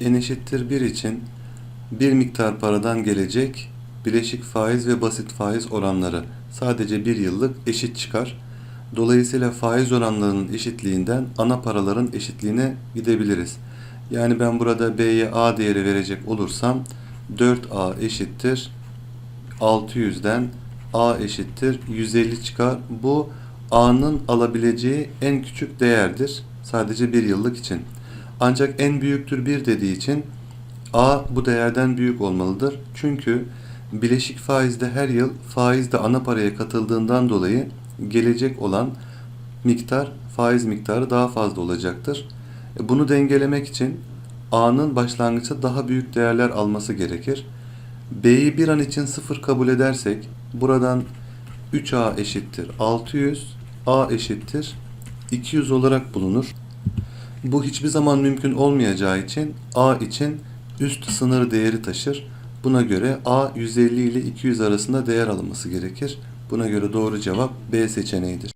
n eşittir 1 için bir miktar paradan gelecek bileşik faiz ve basit faiz oranları sadece bir yıllık eşit çıkar. Dolayısıyla faiz oranlarının eşitliğinden ana paraların eşitliğine gidebiliriz. Yani ben burada B'ye A değeri verecek olursam 4A eşittir 600'den A eşittir 150 çıkar. Bu A'nın alabileceği en küçük değerdir. Sadece bir yıllık için. Ancak en büyüktür 1 dediği için A bu değerden büyük olmalıdır. Çünkü bileşik faizde her yıl faizde ana paraya katıldığından dolayı gelecek olan miktar faiz miktarı daha fazla olacaktır. E, Bunu dengelemek için A'nın başlangıçta daha büyük değerler alması gerekir. B'yi bir an için sıfır kabul edersek buradan 3A eşittir 600, A eşittir 200 olarak bulunur. Bu hiçbir zaman mümkün olmayacağı için A için üst sınır değeri taşır. Buna göre A 150 ile 200 arasında değer alınması gerekir. Buna göre doğru cevap B seçeneğidir.